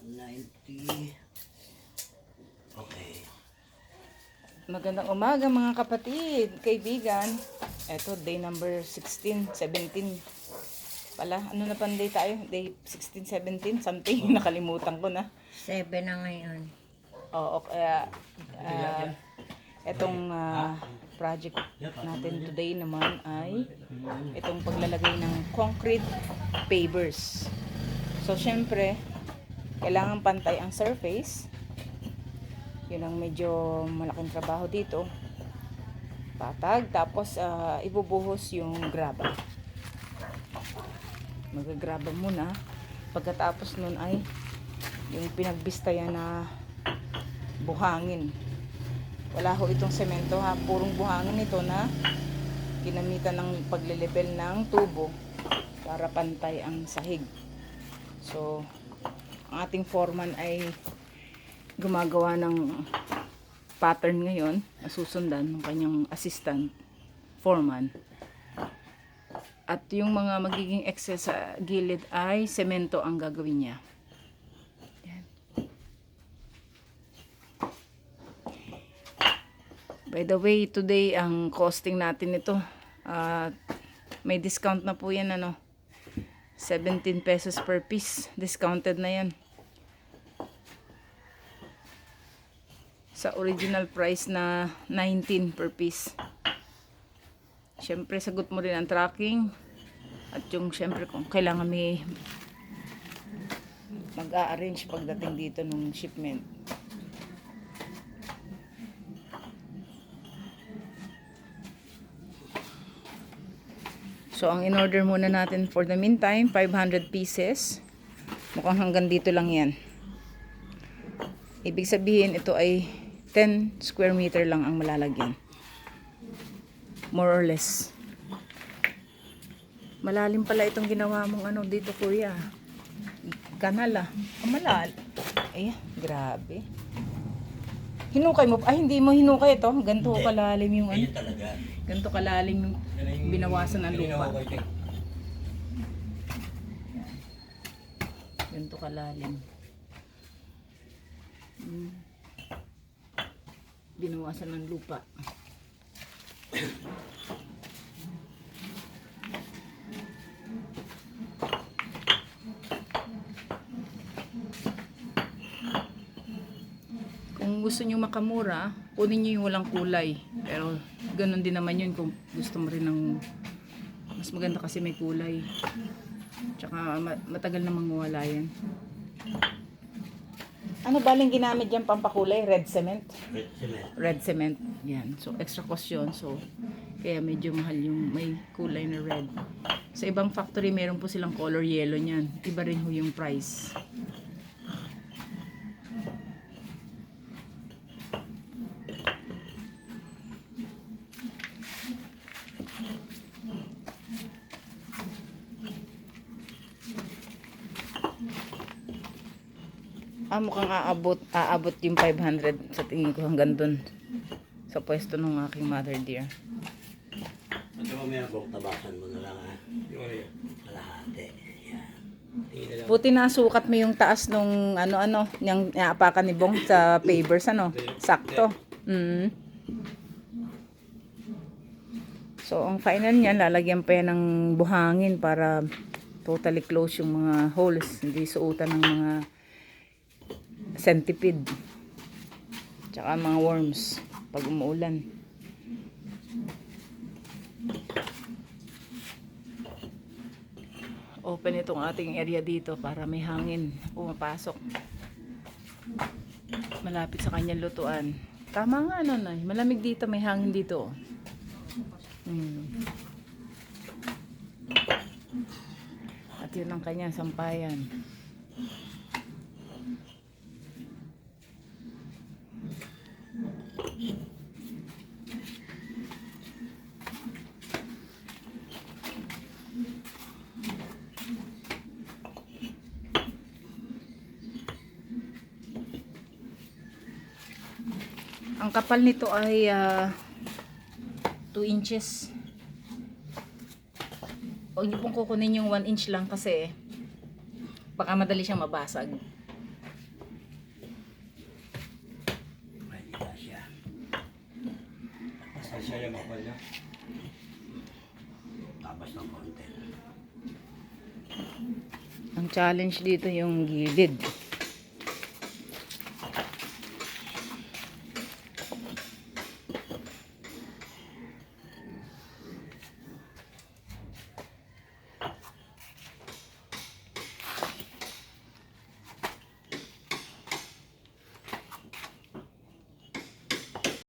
90. Okay. Magandang umaga mga kapatid, kaibigan. Ito, day number 16, 17. Pala, ano na pang day tayo? Day 16, 17, something. Nakalimutan ko na. Seven na ngayon. Oo, kaya ah, etong ah, project natin today naman ay itong paglalagay ng concrete pavers. So, syempre, kailangan pantay ang surface. Yun ang medyo malaking trabaho dito. Patag, tapos ah, ibubuhos yung graba. Magagraba muna. Pagkatapos nun ay yung pinagbistayan na buhangin. Wala ho itong semento ha, purong buhangin ito na ginamitan ng paglilebel ng tubo para pantay ang sahig. So, ating foreman ay gumagawa ng pattern ngayon na susundan ng kanyang assistant foreman. At yung mga magiging excess sa gilid ay semento ang gagawin niya. Yan. By the way, today ang costing natin ito, ah, may discount na po yan ano. 17 pesos per piece. Discounted na yan. Sa original price na 19 per piece. Siyempre, sagot mo rin ang tracking. At yung siyempre kung kailangan may mag-a-arrange pagdating dito ng shipment. So, ang in-order muna natin for the meantime, 500 pieces. Mukhang hanggang dito lang yan. Ibig sabihin, ito ay 10 square meter lang ang malalagyan. More or less. Malalim pala itong ginawa mong ano dito, kuya. Kanal. Ang malal. Ay, grabe. Hinukay mo. Ay, hindi mo hinukay ito. Ganito Hindi. kalalim yung ano. Ayun talaga. Ganito kalalim yung binawasan ng lupa. Ganito kalalim. Mm. Binawasan ng lupa. Kung gusto nyo makamura, kunin nyo yung walang kulay. Pero ganun din naman yun kung gusto mo rin ng mas maganda kasi may kulay. Tsaka ma- matagal namang mawala yan. Ano baling ginamit dyan pampakulay? Red cement? Red cement. Red cement. Yan. So, extra cost yun. So, kaya medyo mahal yung may kulay na red. Sa ibang factory, meron po silang color yellow niyan. Iba rin ho yung price. Ah, mukhang aabot, aabot yung 500 sa tingin ko hanggang dun. Sa pwesto ng aking mother dear. At mamaya bok tabakan mo na lang ha. Kalahati. Yan. Tingin na lang. Buti nasukat mo yung taas nung ano-ano, yung naapakan ni Bong sa pavers, ano? Sakto. Mm. So, ang final niyan, lalagyan pa yan ng buhangin para totally close yung mga holes. Hindi suotan ng mga centipede. Tsaka mga worms pag umuulan. Open itong ating area dito para may hangin pumapasok. Malapit sa kanyang lutuan. Tama nga ano na, malamig dito, may hangin dito. Hmm. At yun ang kanyang sampayan. Ang kapal nito ay ah, uh, 2 inches. Huwag niyo pong kukunin yung 1 inch lang kasi baka madali siyang mabasag. siya yung kapal niya. Tapos ng konti. Ang challenge dito yung gilid.